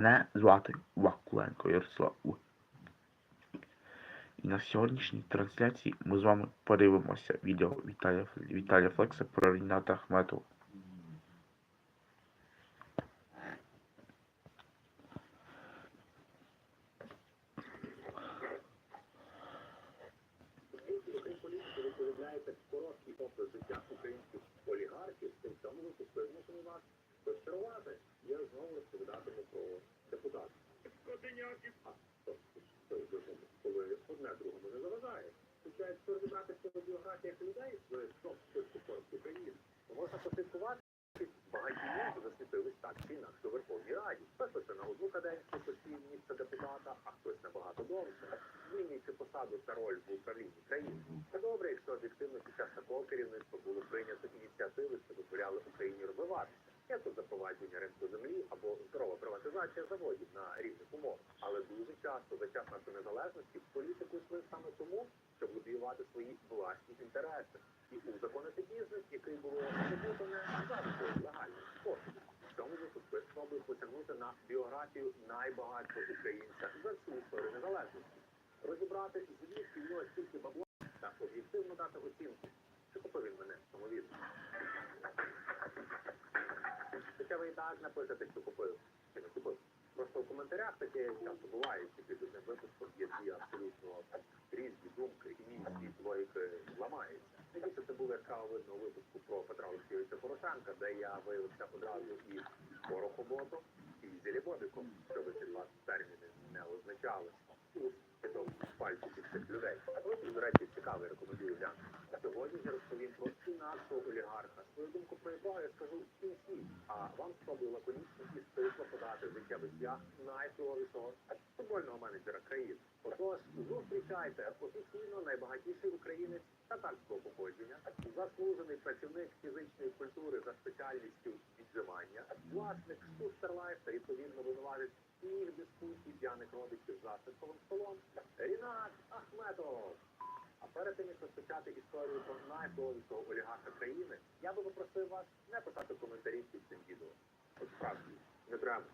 Мене звати Вакуленко Ярослав. І на сьогоднішній трансляції ми з вами подивимося відео Віталія, Віталія Флекса про Ріната Ахметова. політики відповідаєте короткий опис життя українських олігархів, тим самим випуску я змушений вас розчарувати. Я знову розповідатиму про депутатів. А, стоп, стой, дожому. Коли одне другому не заважає. Хоча, якщо розібратися в біографіях людей в короткі країн, то можна послідкувати, багаті засвітились так чи інакше у Верховній Раді. Хтось лише на одну каденцію посів місце депутата, а хтось набагато довше, змінюючи посаду та роль в управлінні країни. Це добре, якщо об'єктивно під час такого керівництва було прийнято ініціативи, що дозволяли Україні розвиватися. То запровадження ринку землі або здорова приватизація заводів на рівних умовах. Але дуже часто за час нашої незалежності в політику йшли саме тому, щоб лобіювати свої власні інтереси і узаконити бізнес, який було здобуто не завжди легальним способом. В цьому випадку я спробую потягнути на біографію найбагатшого українця за всю історію незалежності. Розібрати, звідки в нього стільки бабла та об'єктивно дати оцінку. Чи купив він мене самовідно? Хоча ви і так напишете, що купив, чи не купив. Просто в коментарях таке часто буває, що під одним випуском є дві абсолютно різні думки, і мій світ логіки ламається. Найбільше це було яскраво видно у випуску про Петра Олексійовича Порошенка, де я виявився одразу і порохоботом, і зілібобіком, що ви ці два терміни не означали. Підом пальці цих людей. А ось, до речі, цікавий рекомендую глянути. Сьогодні я розповім про інакшого олігарха. Свою думку про якого я скажу в кінці, а вам спробую лаконічно і стисло подати життєвий шлях найвпливовішого футбольного менеджера країни. Отож, зустрічайте офіційно найбагатіший українець татарського походження, заслужений працівник фізичної культури за спеціальністю відживання, власник Шустерлайф Ахметов. А перед тим, як розпочати історію про найвпливовішого олігарха країни, я би попросив вас не писати коментарі під цим відео. От справді, не треба.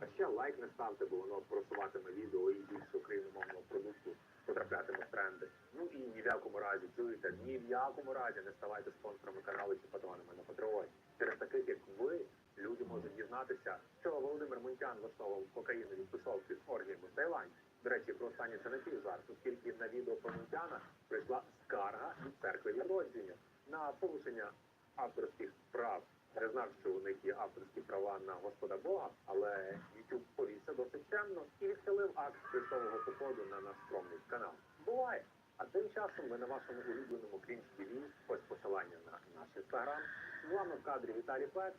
А ще лайк не ставте, бо воно просуватиме відео і більше україномовного продукту потраплятиме в тренди. Ну і ні в якому разі, чуєте, ні в якому разі не ставайте спонсорами каналу чи патронами на Патреоні. Через таких, як ви, люди можуть дізнатися, що Володимир Мунтян влаштовував кокаїнові тусовки з оргіями в Таїланді. До речі, про останнє це не жарт, оскільки на відео про Мунтяна прийшла скарга від церкви відродження на порушення авторських прав. Не знав, що у них є авторські права на Господа Бога, але YouTube повівся досить чемно і відхилив акт христового походу на наш скромний канал. Буває. А тим часом ми на вашому улюбленому крінж ТВ, ось посилання на наш інстаграм. З вами в кадрі Віталій Флекс.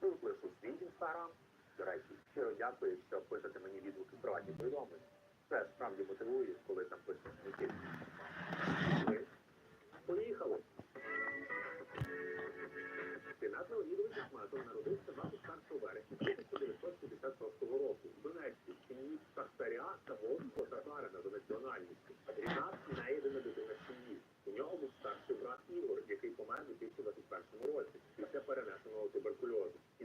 Тут лишу свій інстаграм. До речі, щиро дякую, що пишете мені відгуки приватні повідомлення. Це справді мотивує, коли там пишете не тільки. Поїхали. Сенат Леонідович Ахметов народився 21 вересня 1956 року в Донецьку в сім'ї Шахтаря та Волського татарина за національністю. Рінат не єдина дитина сім'ї. У нього був старший брат Ігор, який помер у 2021 році після перенесеного туберкульозу. І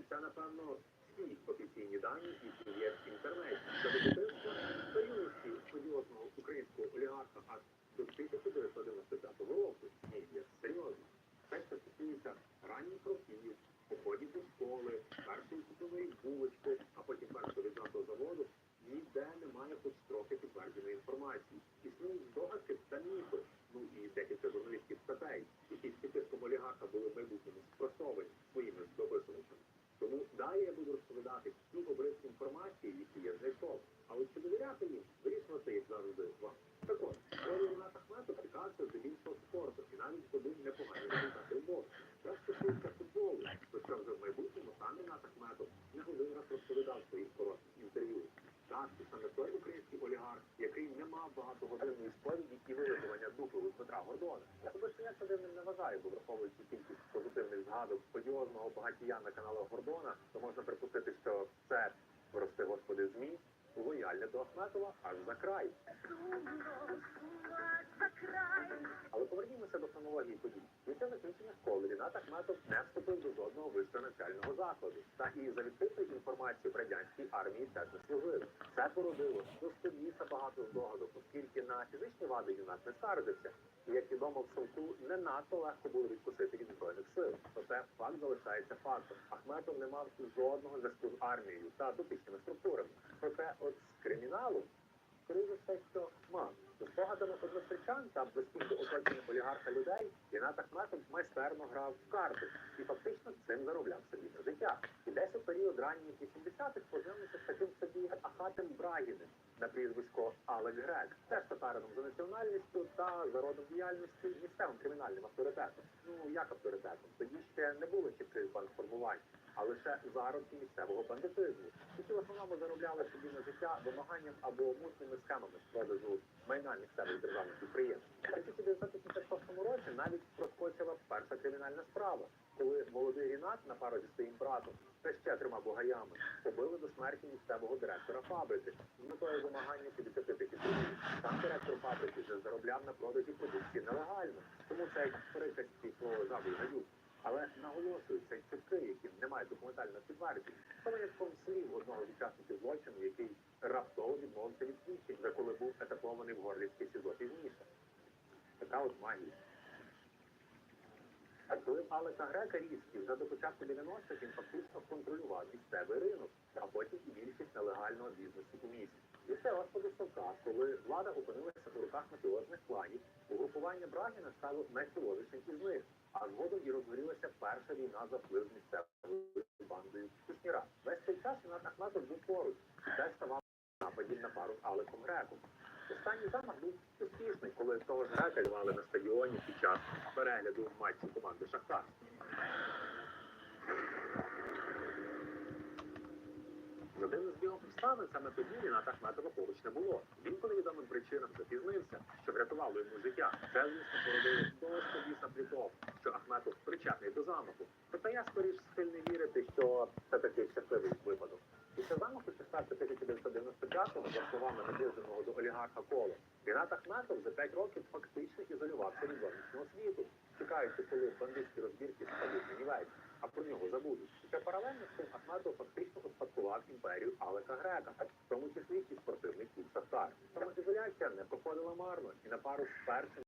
це, напевно, всі офіційні дані, і є в інтернеті. Це дитинства, то серйозного українського олігарха аж до 1995 року. Ні, є серйозно. Що стосується ранніх років, походів до школи, першої купили булочки, а потім першого віднатого заводу, ніде немає хоч трохи підтвердженої інформації. Існують здогадки та міфи, ну і декілька журналістських статей, які з підтиском олігарха були в майбутньому спростовані своїми дописувачами. Тому далі я буду розповідати всі обривки інформації, які я знайшов. А от чи довіряти їм, вирішувати, як завжди, вам. Так от, історія Рената Ахметова цікавиться з іншого спорту і навіть здобув непогані результати у боксі. Це стосується футболу, хоча вже в майбутньому сам Ренат Ахметов не один раз розповідав в своїх коротких інтерв'ю. Так, це саме той український олігарх, мав багатогодинної сповіді і вилитування духу від Петра Гордона. Особисто я це не вважаю, бо враховуючи кількість позитивних згадок подіозного багатія на каналу Гордона, то можна припустити, що це, прости господи, ЗМІ, лояльне до Ахметова аж за край. Але повернімося до хронології подій. Після закінчення школи Рінат Ахметов не вступив до жодного вищого навчального закладу. Та і за відкритою інформацією радянській армії теж не. Це породило до століття багато здогадок, оскільки на фізичні вади юнак не скаржився. І як відомо в Совку не надто легко було відкусити від збройних сил. Проте факт залишається фактом. Ахметов не мав жодного зв'язку з армією та дотичними структурами. Проте от з криміналу скоріше все, що мав. Спогадами односельчан та близьких до оточення олігарха людей, Рінат Ахметов майстерно грав в карти і фактично цим заробляв собі на життя. І десь у період ранніх 80-х познайомився з таким собі Ахатем Брагіним на прізвисько Алек Грек, теж татарином за національністю та за родом діяльності місцевим кримінальним авторитетом. Ну як авторитетом? Тоді ще не було чітких бандформувань, а лише зародки місцевого бандитизму, які в основному заробляли собі на життя вимаганням або мутними схемами з продажу майна місцевих державних підприємств. У 1986 році навіть проскочила перша кримінальна справа, коли молодий Рінат на пару зі своїм братом та ще трьома бугаями побили до смерті місцевого директора фабрики з метою вимагання 50 тисяч гривень. Сам директор фабрики вже заробляв на продажі продукції нелегально, тому цей приказці про жабу й гаю. Але наголошую, цей чутки, які не мають документального підтвердження, це винятком слів одного з учасників злочину, який раптово відмовився від свідчень, вже коли був етапований в горлівське СІЗО пізніше. Така от магія. А коли в Алека Грека Різкий вже до початку 90-х він фактично контролював місцевий ринок, а потім і більшість нелегального бізнесу у місті. І це Господи Совка, коли влада опинилася у руках мафіозних планів, угрупування Брагіна стало найсиловішим із них, а згодом і розгорілася перша війна за вплив місцевою бандою Кушніра. Весь цей час Інат Ахметов був поруч, де ставав нападів на пару з Алеком Греком. Останній замах був успішний, коли того ж грека лівали на стадіоні під час перегляду матчу команди Шахтар. За дивним збігом обставин саме тоді Ріната Ахметова поруч не було. Він по невідомим причинам запізнився, що врятувало йому життя. Це, звісно, породило просто біса плітов, що Ахметов причетний до замаху. Проте я скоріш схильний вірити, що це такий щасливий випадок. Після замаху числа 1995-го, за словами наближеного до олігарха Коло, Рінат Ахметов за 5 років фактично ізолювався від зовнішнього світу, чекаючи, коли бандитські розбірки спадуть на нівець, а про нього забудуть. Хоча паралельно з цим Ахметов фактично успадкував Алека Грека, в тому числі і спортивний клуб Шахтар. Самоізоляція не проходила марно, і на пару з першим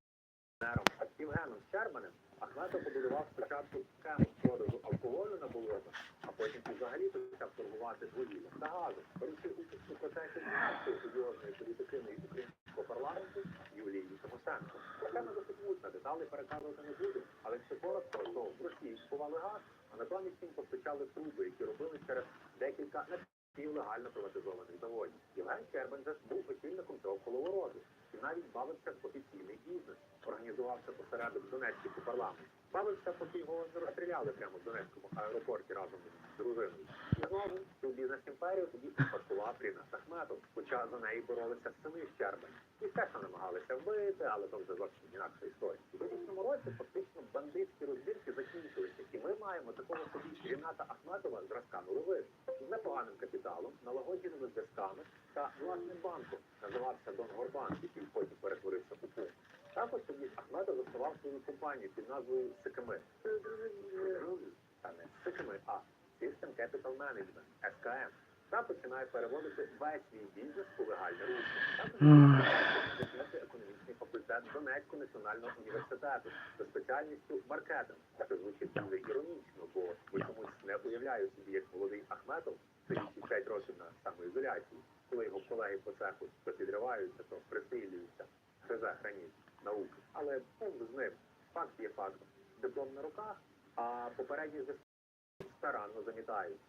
тренером Євгеном Щербанем Ахметов побудував спочатку схему продажу алкоголю на болотах, а потім взагалі почав торгувати вугіллям та газом, беручи участь у процесі змінації одіозної політикиної українського парламенту Юлії Тимошенко. Схема досить мутна, деталі переказувати не буду, але якщо коротко, то в Росії купували газ, а натомість їм постачали труби, які робили через декілька напівлегально приватизованих заводів. Євген Щербан же був очільником цього коловороду і навіть Бабинська в офіційний бізнес, організувався посередок у парламент. Бавився, поки його розстріляли прямо в Донецькому аеропорті разом з дружиною. І цю бізнес-імперію тоді успадкував Рінат Ахметов, хоча за неї боролися сини Щербань. І теж намагалися вбити, але то вже зовсім інакша історія. У 2000 році фактично бандитські розбірки закінчилися, і ми маємо такого собі Ріната Ахметова зразка нулових з непоганим капіталом, налагодженими зв'язками та власним банком. Називався Дон Горбан, який потім перетворився у ПУ. Також тоді Ахметов заснував свою компанію під назвою СКМ. СКМ, а System Capital Management, СКМ. Та починає переводити весь свій бізнес у легальне русло. Також економічний факультет Донецького національного університету за спеціальністю маркетинг. Це звучить дуже іронічно, бо ви чомусь не уявляю собі, як молодий Ахметов, сидячи 5 років на самоізоляції, коли його колеги по цеху підриваються, то присилюються. За граніт науки. Але Бог з ним. Факт є фактом. Диплом на руках, а попередні зв'язки старанно замітають.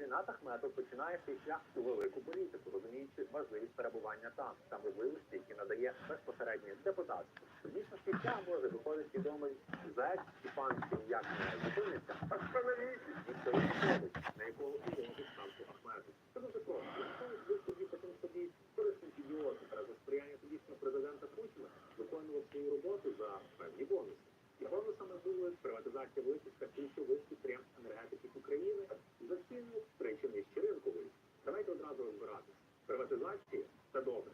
Рінат Ахметов починає свій шлях у велику політику, розуміючи важливість перебування там та можливості, які надає безпосереднє депутатство. Тоді на може виходить відомий зек і пан як не зупиниться, а встановіть, не виходить, на якого ідею ставку Ахметов. Це дуже просто. Якщо ви собі потім собі корисні ідіоти та за сприяння тодішнього президента Путіна виконував свою роботу за певні бонуси. І бонусами були приватизація великих та ключових підприємств енергетиків України за ціну причини ще ринкової. Давайте одразу розбиратися. Приватизація це добре.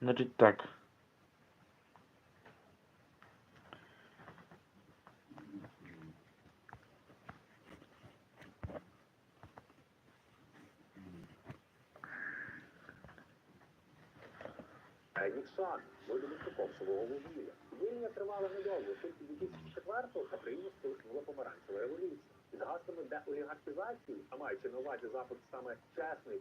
Значить так. Ніксан, видобутку коксового вугілля. Вільня тривала недовго, тільки 2004-го в Україні спалахнула помаранчева революція. Із гаслами деолігархізації, а маючи на увазі запит саме чесної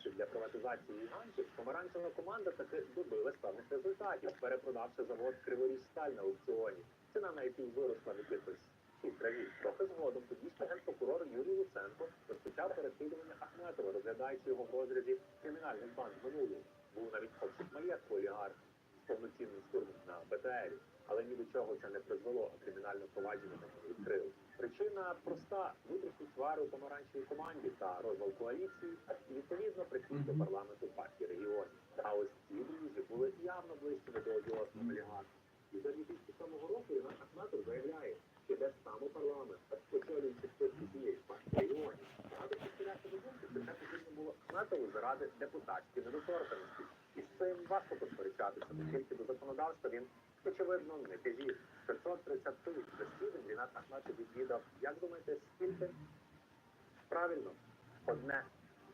конкуренції для приватизації гігантів, помаранчева команда таки добилась певних результатів, перепродавши завод Криворіжсталь на аукціоні. Ціна на який виросла від якихось шість. Трохи згодом тодішній генпрокурор Юрій Луценко розпочав переслідування Ахметова, розглядаючи його в розрізі кримінальних банд минулого. Був навіть обшук маєтку олігарха з повноцінним штурмом на БТРі, але ні до чого це не призвело, а кримінальне провадження не відкрили. Причина проста: внутрішні свари у помаранчевій команді та розвал коаліції, і відповідно прихід до парламенту партії регіонів. А ось ці друзі були явно ближчими до одіозного олігарха. І за 2007 року Іван Ахметов заявляє, що йде саме парламент, очолюючи списки цієї партії регіонів. Багато підкоряти до думки, що це потрібно було Ахметову заради депутатської недоторканості. І з цим важко посперечатися, оскільки до законодавства він, очевидно, не тяжів. 530 засідань Рінат Ахметов відвідав, як думаєте, скільки? Правильно, одне.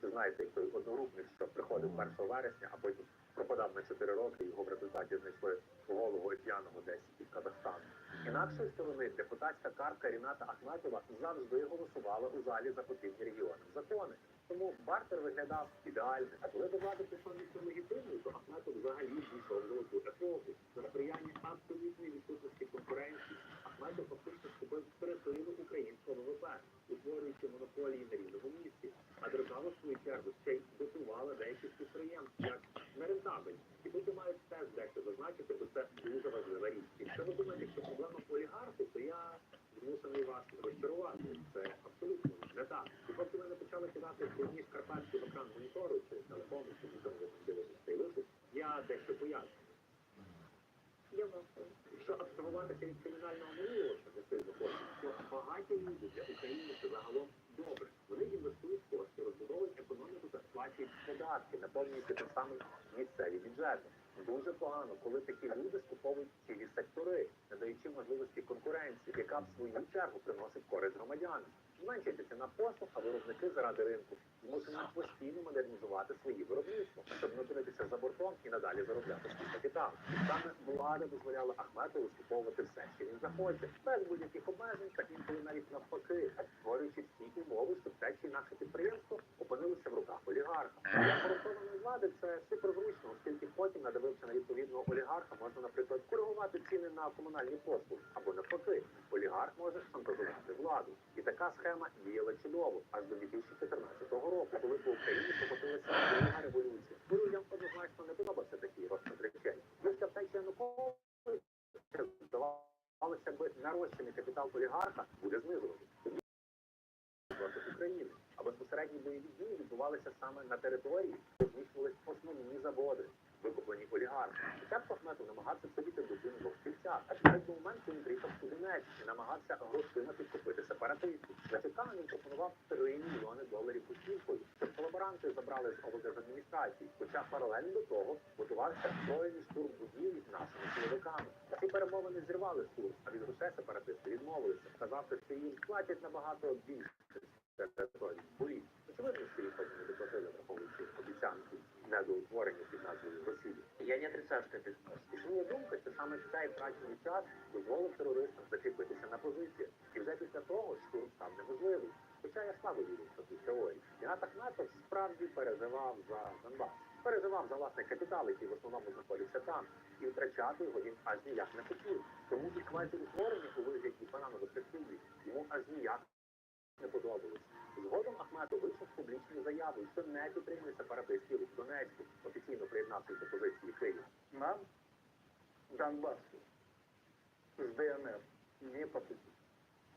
Знаєте, як той одногрупник, що приходив 1 вересня, а потім пропадав на 4 роки, його в результаті знайшли голову п'яного десь під Казахстану. Інакшої сторони депутатська картка Ріната Ахметова завжди голосувала у залі за потрібні регіонам закони. Тому бартер виглядав ідеально. А коли до влади прийшов місце легітимний, то Ахметов взагалі дійшов в золоту епоху. За сприяння абсолютної відсутності конкуренції Ахметов фактично схопив третину українського ВВП, утворюючи монополії на рівному місці. А держава, в свою чергу, ще й дотувала деяких підприємств як нерентабельні. І тут я маю теж дещо зазначити, бо це дуже важлива річ. Якщо ви думаєте, що проблема олігарху, то я змушений вас розчарувати. Це абсолютно не так. І поки ви не почали кидати одні шкарпетки в екран монітору чи телефону, чи там дивитесь цей випуск, я дещо поясню. Якщо абстрагуватися від кримінального минулого, що сильно хочуть, то багаті люди для України це загалом добре. Вони інвестують кошти, розбудовують економіку та сплачують податки, наповнюючи тим самим місцеві бюджети. Дуже погано, коли такі люди скуповують цілі сектори, не даючи можливості конкуренції, яка в свою чергу приносить користь громадянам. Зменшується ціна послуг, а виробники заради ринку змушені постійно модернізувати свої виробництва, щоб не опинитися за бортом і надалі заробляти свій капітал. Саме влада дозволяла Ахметову скуповувати все, що він захоче, без будь-яких обмежень та інколи навіть навпаки, створюючи всі умови, щоб те чи інакше підприємство опинилося в руках олігарха. Для корумпованої влади це суперзручно, оскільки потім, надивився на відповідного олігарха, можна, наприклад, коригувати ціни на комунальні послуги або навпаки, олігарх може шантажувати владу. І така схема діяла чудово аж до 2014 року, коли по Україні покотилася друга революція. Людям однозначно не подобався такий розклад речей. Після втечі Януковича здавалося би нарощений капітал олігарха буде знижувати проти України. А безпосередні бойові дії відбувалися саме на території, де знищувались основні заводи, викуплені олігархи. Б Ахметов намагався сидіти до двох стільцях. Аж навіть до моменту він приїхав у Донець і намагався грошима підкупити сепаратистів. Зачекано він пропонував 3 мільйони доларів готівкою, щоб колаборанти забрали з облдержадміністрації. Хоча паралельно до того готувався збройний штурм будівлі нашими силовиками. Ці перемовини зірвали штурм, а від грошей сепаратисти відмовилися, сказавши, що їм платять набагато більше території. Очевидно, що їх потім не доплатили, враховуючи обіцянки недоутворення під назвою Росії. Я не отрицаю, що це І моя думка, що саме цей втрачений час дозволив терористам закріпитися на позиціях. І вже після того штурм став неможливий. Хоча я слабо вірю в таку теорію. Ігнат Ахметов справді переживав за Донбас. Переживав за власний капітал, який в основному знаходився там, і втрачати його він аж ніяк не хотів. Тому і квазіутворення у вигляді бананових перспективі йому аж ніяк не подобалось. Згодом Ахметов вийшов з публічною заявою, що не підтримує сепаратистів у Донецьку, офіційно приєднавшись до позиції Києва. Нам Донбассу с ДНР не посетить.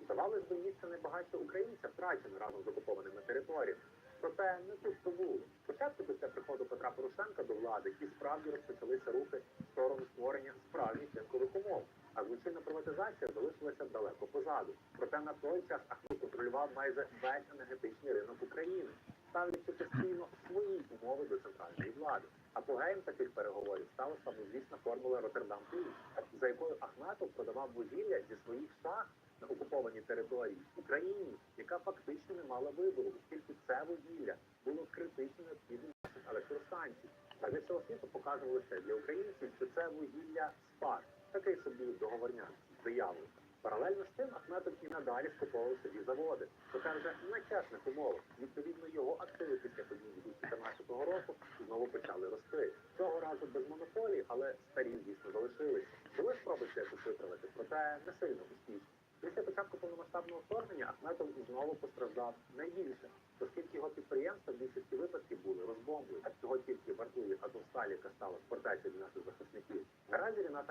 Здавалось би, місце найбагатше українця втрачено разом з окупованими територіями. Проте не тут то було. Спочатку після приходу Петра Порошенка до влади і справді розпочалися рухи в сторону створення справжніх ринкових умов. А злочинна приватизація залишилася далеко позаду. Проте на той час Ахмед контролював майже весь енергетичний ринок України, ставлячи постійно свої умови до центральної влади. Апогеєм таких переговорів стала славнозвісна формула Роттердам Плюс, за якою Ахметов продавав вугілля зі своїх шахт на окупованій території Україні, яка фактично не мала вибору, оскільки це вугілля було критично необхідним електростанцій. А для всього світу показували лише для українців, що це вугілля спад, такий собі договорняк, заявлення. Паралельно з тим Ахметов і надалі скуповував собі заводи, проте вже на чесних умовах. Відповідно, його активи після подій 2014 року знову почали рости. Цього разу без монополії, але старі, звісно, залишилися. Були спроби це якось виправити, проте не сильно успішно. Після початку повномасштабного вторгнення Ахметов знову постраждав найбільше, оскільки його підприємства в більшості випадків були розбомблені. А цього тільки вартує Азовсталі, яка стала фортецею для наших захисників. Наразі Рінат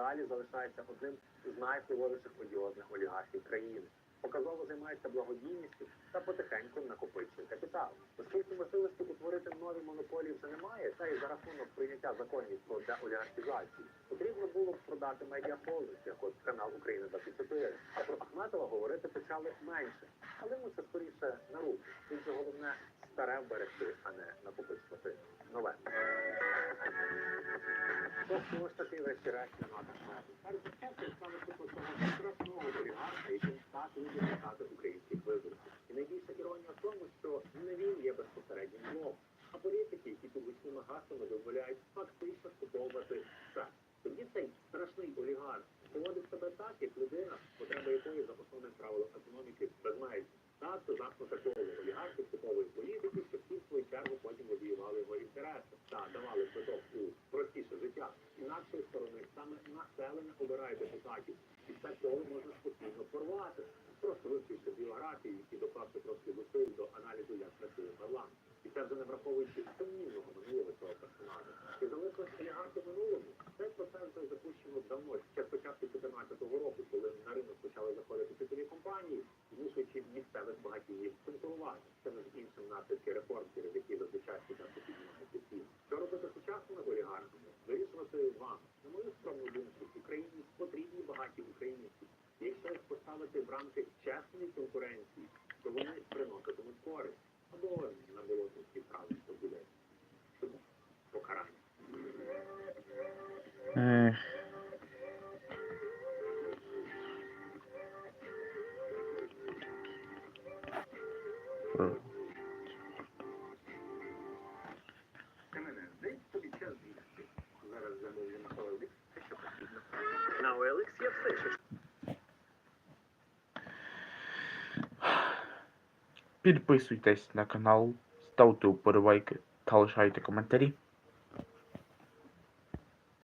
Ахметов і надалі залишається одним з найвпливовіших одіозних олігархів країни. Показово займається благодійністю та потихеньку накопичує капітал. Оскільки можливості утворити нові монополії вже немає, та й за рахунок прийняття законів про деолігархізацію, потрібно було б продати медіахолдинг, як от канал Україна 24. А про Ахметова говорити почали менше. Але йому це скоріше на руку. Тут же головне старе вберегти, а не накопичувати нове. Тобто ось такий українських виборців. І найбільша іронія в тому, що не він є безпосереднім злом, а політики, які під гучними гаслами дозволяють фактично скуповувати все. Тоді цей страшний олігарх поводить себе так, як людина, потреба якої за основним правилом економіки безмежні. Так, то замкнуте коло олігархи політики, політиків, щоб всі в свою чергу потім лобіювали його інтереси. Та давали квиток у простіше життя. Інакшої сторони саме населення обирає депутатів, і це коло можна спокійно порвати, просто вивчивши біографії і доклавши просто зусиль до аналізу, як працює парламент. І це вже не враховуючи сумнівного минулого цього персонажа. І залишилось олігархи минулому. Цей процес вже запущено давно, ще з початку 2014 року, коли на ринок почали заходити світові компанії, змушуючи місцевих багатіїв конкурувати. Це між іншим наслідки реформ, через які зазвичай спочатку піднімаються ціни. Що робити сучасними олігархами? Вирішувати вам. На мою скромну думку, Україні потрібні багаті українці. Якщо їх поставити в рамки чесної конкуренції, то вони приноситимуть користь. Або на болотинській справі, що буде покарання. Ех. Е, Ти мене здається тобі час бігти. Зараз замовлю на що Підписуйтесь на канал, ставте вподобайки та лишайте коментарі.